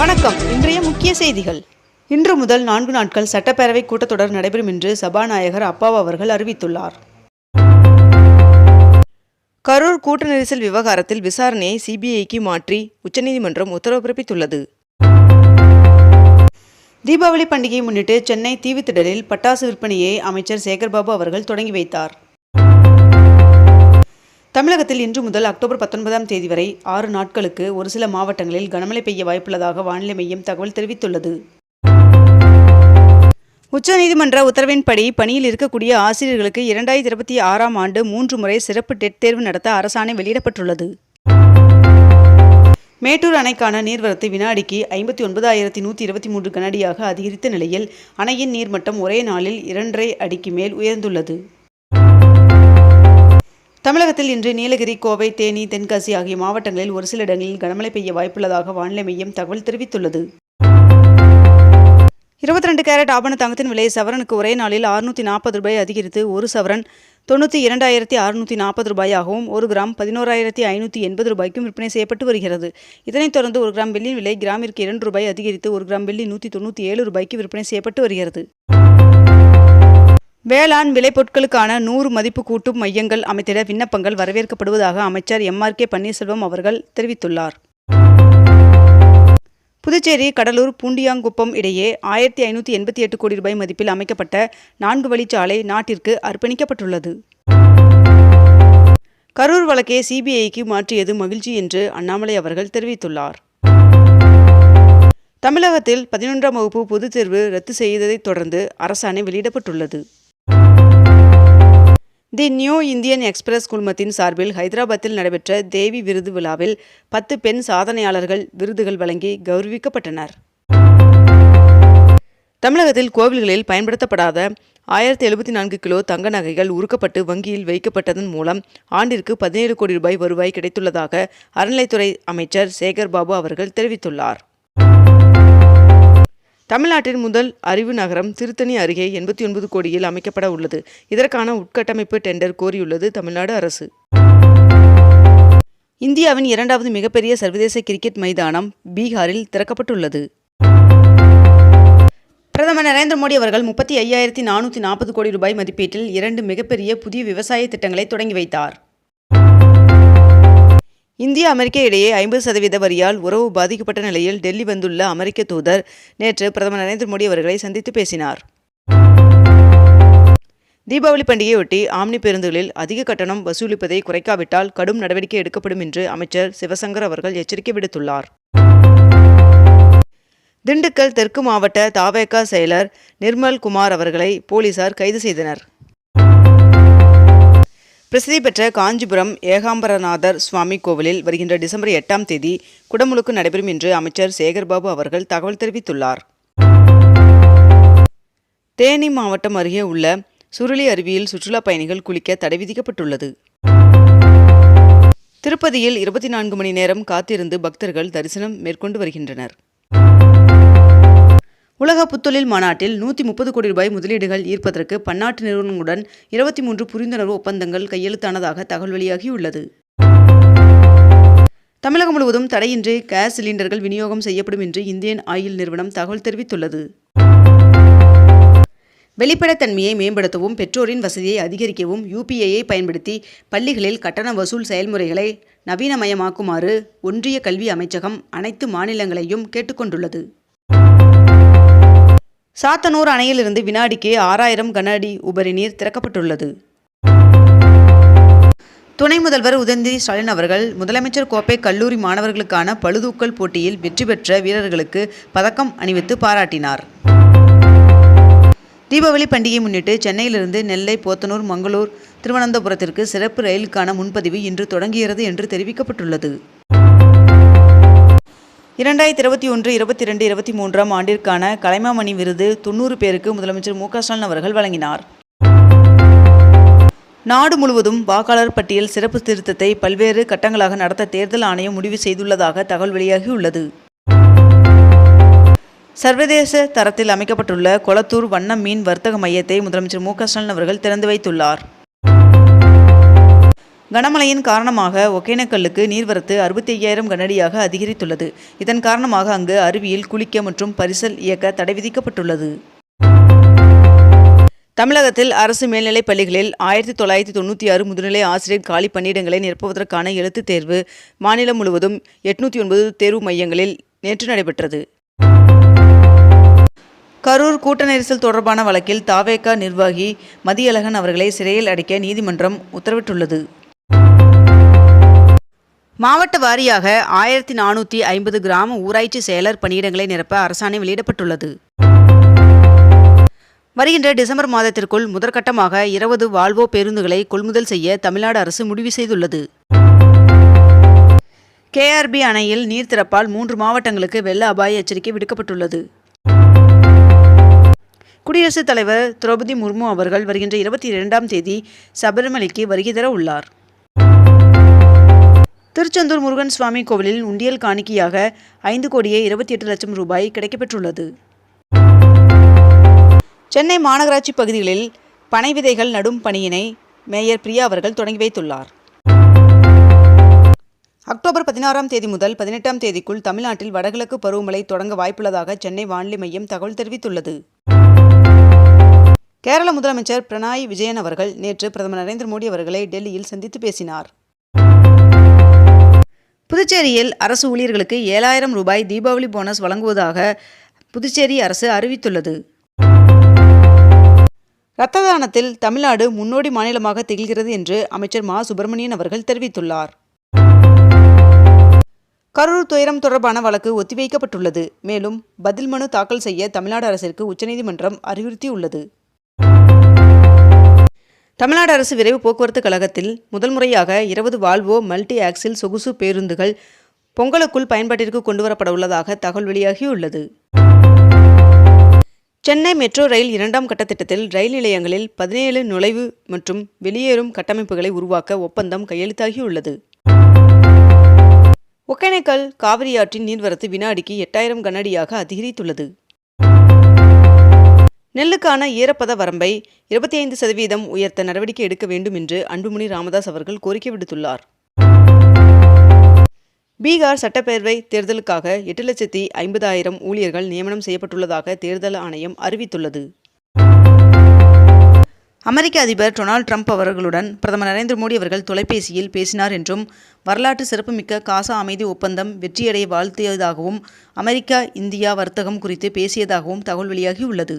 வணக்கம். இன்றைய முக்கிய செய்திகள். இன்று முதல் நான்கு நாட்கள் சட்டப்பேரவை கூட்டத்தொடர் நடைபெறும் என்று சபாநாயகர் அப்பாவு அவர்கள் அறிவித்துள்ளார். கரூர் கூட்ட நெரிசல் விவகாரத்தில் விசாரணையை சிபிஐக்கு மாற்றி உச்சநீதிமன்றம் உத்தரவு பிறப்பித்துள்ளது. தீபாவளி பண்டிகையை முன்னிட்டு சென்னை தீவுத்திடலில் பட்டாசு விற்பனையை அமைச்சர் சேகர்பாபு அவர்கள் தொடங்கி வைத்தார். தமிழகத்தில் இன்று முதல் அக்டோபர் பத்தொன்பதாம் தேதி வரை ஆறு நாட்களுக்கு ஒரு சில மாவட்டங்களில் கனமழை பெய்ய வாய்ப்புள்ளதாக வானிலை மையம் தகவல் தெரிவித்துள்ளது. உச்சநீதிமன்ற உத்தரவின்படி பணியில் இருக்கக்கூடிய ஆசிரியர்களுக்கு இரண்டாயிரத்தி இருபத்தி ஆறாம் ஆண்டு மூன்று முறை சிறப்பு டெட் தேர்வு நடத்த அரசாணை வெளியிடப்பட்டுள்ளது. மேட்டூர் அணைக்கான நீர்வரத்து வினாடிக்கு ஐம்பத்தி ஒன்பதாயிரத்தி நூற்றி இருபத்தி மூன்று கனடியாக அதிகரித்த நிலையில் அணையின் நீர்மட்டம் ஒரே நாளில் இரண்டரை அடிக்கு மேல் உயர்ந்துள்ளது. தமிழகத்தில் இன்று நீலகிரி கோவை தேனி தென்காசி ஆகிய மாவட்டங்களில் ஒரு சில இடங்களில் கனமழை பெய்ய வாய்ப்புள்ளதாக வானிலை மையம் தகவல் தெரிவித்துள்ளது. இருபத்தி ரெண்டு கேரட் ஆபண தங்கத்தின் விலை சவரனுக்கு ஒரே நாளில் அறுநூற்றி நாற்பது ரூபாய் அதிகரித்து ஒரு சவரன் தொண்ணூற்றி இரண்டாயிரத்தி அறுநூற்றி நாற்பது ரூபாயாகவும் ஒரு கிராம் பதினோராயிரத்தி ஐநூற்றி எண்பது ரூபாய்க்கும் விற்பனை செய்யப்பட்டு வருகிறது. இதனைத் தொடர்ந்து ஒரு கிராம் வெள்ளியின் விலை கிராமிற்கு இரண்டு ரூபாய் அதிகரித்து ஒரு கிராம் வெள்ளி நூற்றி தொண்ணூற்றி ஏழு ரூபாய்க்கு விற்பனை செய்யப்பட்டு வருகிறது. வேளாண் விளைபொருட்களுக்கான நூறு மதிப்பு கூட்டும் மையங்கள் அமைத்திட விண்ணப்பங்கள் வரவேற்கப்படுவதாக அமைச்சர் எம் ஆர் கே பன்னீர்செல்வம் அவர்கள் தெரிவித்துள்ளார். புதுச்சேரி கடலூர் பூண்டியாங்குப்பம் இடையே ஆயிரத்தி ஐநூற்றி எண்பத்தி எட்டு கோடி ரூபாய் மதிப்பில் அமைக்கப்பட்ட நான்கு வழிச்சாலை நாட்டிற்கு அர்ப்பணிக்கப்பட்டுள்ளது. கரூர் வழக்கை சிபிஐக்கு மாற்றியது மகிழ்ச்சி என்று அண்ணாமலை அவர்கள் தெரிவித்துள்ளார். தமிழகத்தில் பதினொன்றாம் வகுப்பு பொதுத் தேர்வு ரத்து செய்ததைத் தொடர்ந்து அரசாணை வெளியிடப்பட்டுள்ளது. தி நியூ இந்தியன் எக்ஸ்பிரஸ் குழுமத்தின் சார்பில் ஹைதராபாத்தில் நடைபெற்ற தேவி விருது விழாவில் பத்து பெண் சாதனையாளர்கள் விருதுகள் வழங்கி கௌரவிக்கப்பட்டனர். தமிழகத்தில் கோவில்களில் பயன்படுத்தப்படாத ஆயிரத்தி எழுபத்தி நான்கு கிலோ தங்க நகைகள் உருக்கப்பட்டு வங்கியில் வைக்கப்பட்டதன் மூலம் ஆண்டிற்கு பதினேழு கோடி ரூபாய் வருவாய் கிடைத்துள்ளதாக அறநிலைத்துறை அமைச்சர் சேகர் பாபு அவர்கள் தெரிவித்துள்ளார். தமிழ்நாட்டின் முதல் அறிவு நகரம் திருத்தணி அருகே எண்பத்தி ஒன்பது கோடியில் அமைக்கப்பட உள்ளது. இதற்கான உட்கட்டமைப்பு டெண்டர் கோரியுள்ளது தமிழ்நாடு அரசு. இந்தியாவின் இரண்டாவது மிகப்பெரிய சர்வதேச கிரிக்கெட் மைதானம் பீகாரில் திறக்கப்பட்டுள்ளது. பிரதமர் நரேந்திர மோடி அவர்கள் முப்பத்தி ஐயாயிரத்தி நானூற்றி நாற்பது கோடி ரூபாய் மதிப்பீட்டில் இரண்டு மிகப்பெரிய புதிய விவசாய திட்டங்களை தொடங்கி வைத்தார். இந்திய அமெரிக்க இடையே ஐம்பது சதவீத வரியால் உறவு பாதிக்கப்பட்ட நிலையில் டெல்லி வந்துள்ள அமெரிக்க தூதர் நேற்று பிரதமர் நரேந்திர மோடி அவர்களை சந்தித்து பேசினார். தீபாவளி பண்டிகையொட்டி ஆம்னி பேருந்துகளில் அதிக கட்டணம் வசூலிப்பதை குறைக்காவிட்டால் கடும் நடவடிக்கை எடுக்கப்படும் என்று அமைச்சர் சிவசங்கர் அவர்கள் எச்சரிக்கை விடுத்துள்ளார். திண்டுக்கல் தெற்கு மாவட்ட தாவேகா செயலர் நிர்மல் குமார் அவர்களை போலீசார் கைது செய்தனர். பிரசித்தி பெற்ற காஞ்சிபுரம் ஏகாம்பரநாதர் சுவாமி கோவிலில் வருகின்ற டிசம்பர் எட்டாம் தேதி குடமுழுக்கு நடைபெறும் என்று அமைச்சர் சேகர்பாபு அவர்கள் தகவல் தெரிவித்துள்ளார். தேனி மாவட்டம் அருகே உள்ள சுருளி அருவியில் சுற்றுலா பயணிகள் குளிக்க தடை விதிக்கப்பட்டுள்ளது. திருப்பதியில் இருபத்தி நான்கு மணி நேரம் காத்திருந்து பக்தர்கள் தரிசனம் மேற்கொண்டு வருகின்றனர். உலக புத்தொழில் மாநாட்டில் நூற்றி முப்பது கோடி ரூபாய் முதலீடுகள் ஈர்ப்பதற்கு பன்னாட்டு நிறுவனங்களுடன் இருபத்தி மூன்று புரிந்துணர்வு ஒப்பந்தங்கள் கையெழுத்தானதாக தகவல் வெளியாகியுள்ளது. தமிழகம் முழுவதும் தடையின்றி கேஸ் சிலிண்டர்கள் விநியோகம் செய்யப்படும் என்று இந்தியன் ஆயில் நிறுவனம் தகவல் தெரிவித்துள்ளது. வெளிப்படைத்தன்மையை மேம்படுத்தவும் பெற்றோரின் வசதியை அதிகரிக்கவும் யூபிஐயை பயன்படுத்தி பள்ளிகளில் கட்டண வசூல் செயல்முறைகளை நவீனமயமாக்குமாறு ஒன்றிய கல்வி அமைச்சகம் அனைத்து மாநிலங்களையும் கேட்டுக்கொண்டுள்ளது. சாத்தனூர் அணையிலிருந்து வினாடிக்கு ஆறாயிரம் கன அடி உபரி நீர் திறக்கப்பட்டுள்ளது. துணை முதல்வர் உதயநிதி ஸ்டாலின் அவர்கள் முதலமைச்சர் கோப்பை கல்லூரி மாணவர்களுக்கான பழுதூக்கல் போட்டியில் வெற்றி பெற்ற வீரர்களுக்கு பதக்கம் அணிவித்து பாராட்டினார். தீபாவளி பண்டிகையை முன்னிட்டு சென்னையிலிருந்து நெல்லை போத்தனூர் மங்களூர் திருவனந்தபுரத்திற்கு சிறப்பு ரயிலுக்கான முன்பதிவு இன்று தொடங்குகிறது என்று தெரிவிக்கப்பட்டுள்ளது. இரண்டாயிரத்தி இருபத்தி ஒன்று இருபத்தி ரெண்டு இருபத்தி மூன்றாம் ஆண்டிற்கான கலைமாமணி விருது தொண்ணூறு பேருக்கு முதலமைச்சர் மு ஸ்டாலின் அவர்கள் வழங்கினார். நாடு முழுவதும் வாக்காளர் பட்டியல் சிறப்பு திருத்தத்தை பல்வேறு கட்டங்களாக நடத்த தேர்தல் ஆணையம் முடிவு செய்துள்ளதாக தகவல் வெளியாகியுள்ளது. சர்வதேச தரத்தில் அமைக்கப்பட்டுள்ள கொளத்தூர் வண்ண மீன் வர்த்தக மையத்தை முதலமைச்சர் மு ஸ்டாலின் அவர்கள் திறந்து வைத்துள்ளார். கனமழையின் காரணமாக ஒகேனக்கல்லுக்கு நீர்வரத்து அறுபத்தி ஐயாயிரம் கனடியாக அதிகரித்துள்ளது. இதன் காரணமாக அங்கு அருவியில் குளிக்க மற்றும் பரிசல் இயக்க தடை விதிக்கப்பட்டுள்ளது. தமிழகத்தில் அரசு மேல்நிலைப் பள்ளிகளில் ஆயிரத்தி தொள்ளாயிரத்தி தொண்ணூற்றி ஆறு முதுநிலை ஆசிரியர் காலி பணியிடங்களை நிரப்புவதற்கான எழுத்துத் தேர்வு மாநிலம் முழுவதும் எட்நூற்றி ஒன்பது தேர்வு மையங்களில் நேற்று நடைபெற்றது. கரூர் கூட்ட நெரிசல் தொடர்பான வழக்கில் தாவேகா நிர்வாகி மதியழகன் அவர்களை சிறையில் அடைக்க நீதிமன்றம் உத்தரவிட்டுள்ளது. மாவட்ட வாரியாக ஆயிரத்தி நானூற்றி ஐம்பது கிராம ஊராட்சி செயலர் பணியிடங்களை நிரப்ப அரசாணை வெளியிடப்பட்டுள்ளது. வருகின்ற டிசம்பர் மாதத்திற்குள் முதற்கட்டமாக இருபது வால்வோ பேருந்துகளை கொள்முதல் செய்ய தமிழ்நாடு அரசு முடிவு செய்துள்ளது. கேஆர்பி அணையில் நீர் திறப்பால் மூன்று மாவட்டங்களுக்கு வெள்ள அபாய எச்சரிக்கை விடுக்கப்பட்டுள்ளது. குடியரசுத் தலைவர் திரௌபதி முர்மு அவர்கள் வருகின்ற இருபத்தி இரண்டாம் தேதி சபரிமலைக்கு வருகை தர உள்ளார். திருச்செந்தூர் முருகன் சுவாமி கோவிலில் உண்டியல் காணிக்கையாக ஐந்து கோடியே இருபத்தி எட்டு லட்சம் ரூபாய் கிடைக்கப்பெற்றுள்ளது. சென்னை மாநகராட்சி பகுதிகளில் பனை விதைகள் நடும் பணியினை மேயர் பிரியா அவர்கள் தொடங்கி வைத்துள்ளார். அக்டோபர் பதினாறாம் தேதி முதல் பதினெட்டாம் தேதிக்குள் தமிழ்நாட்டில் வடகிழக்கு பருவமழை தொடங்க வாய்ப்புள்ளதாக சென்னை வானிலை மையம் தகவல் தெரிவித்துள்ளது. கேரள முதலமைச்சர் பிரணாய் விஜயன் அவர்கள் நேற்று பிரதமர் நரேந்திர மோடி அவர்களை டெல்லியில் சந்தித்து பேசினார். புதுச்சேரியில் அரசு ஊழியர்களுக்கு ஏழாயிரம் ரூபாய் தீபாவளி போனஸ் வழங்குவதாக புதுச்சேரி அரசு அறிவித்துள்ளது. இரத்த தானத்தில் தமிழ்நாடு முன்னோடி மாநிலமாக திகழ்கிறது என்று அமைச்சர் மா. சுப்பிரமணியன் அவர்கள் தெரிவித்துள்ளார். கரூர் துயரம் தொடர்பான வழக்கு ஒத்திவைக்கப்பட்டுள்ளது. மேலும் பதில் மனு தாக்கல் செய்ய தமிழ்நாடு அரசிற்கு உச்சநீதிமன்றம் அறிவுறுத்தியுள்ளது. தமிழ்நாடு அரசு விரைவு போக்குவரத்து கழகத்தில் முதல் முறையாக இருபது வால்வோ மல்டி ஆக்சில் சொகுசு பேருந்துகள் பொங்கலுக்குள் பயன்பாட்டிற்கு கொண்டுவரப்பட உள்ளதாக தகவல் வெளியாகியுள்ளது. சென்னை மெட்ரோ ரயில் இரண்டாம் கட்ட திட்டத்தில் ரயில் நிலையங்களில் பதினேழு நுழைவு மற்றும் வெளியேறும் கட்டமைப்புகளை உருவாக்க ஒப்பந்தம் கையெழுத்தாகியுள்ளது. ஒகேனக்கல் காவிரி ஆற்றின் நீர்வரத்து வினாடிக்கு எட்டாயிரம் கனஅடியாக அதிகரித்துள்ளது. நெல்லுக்கான ஈரப்பத வரம்பை இருபத்தி ஐந்து சதவீதம் உயர்த்த நடவடிக்கை எடுக்க வேண்டும் என்று அன்புமணி ராமதாஸ் அவர்கள் கோரிக்கை விடுத்துள்ளார். பீகார் சட்டப்பேரவை தேர்தலுக்காக எட்டு லட்சத்தி ஐம்பதாயிரம் ஊழியர்கள் நியமனம் செய்யப்பட்டுள்ளதாக தேர்தல் ஆணையம் அறிவித்துள்ளது. அமெரிக்க அதிபர் டொனால்ட் ட்ரம்ப் அவர்களுடன் பிரதமர் நரேந்திர மோடி அவர்கள் தொலைபேசியில் பேசினார் என்றும் வரலாற்று சிறப்புமிக்க காசா அமைதி ஒப்பந்தம் வெற்றியடைய வாழ்த்தியதாகவும் அமெரிக்கா இந்தியா வர்த்தகம் குறித்து பேசியதாகவும் தகவல் வெளியாகியுள்ளது.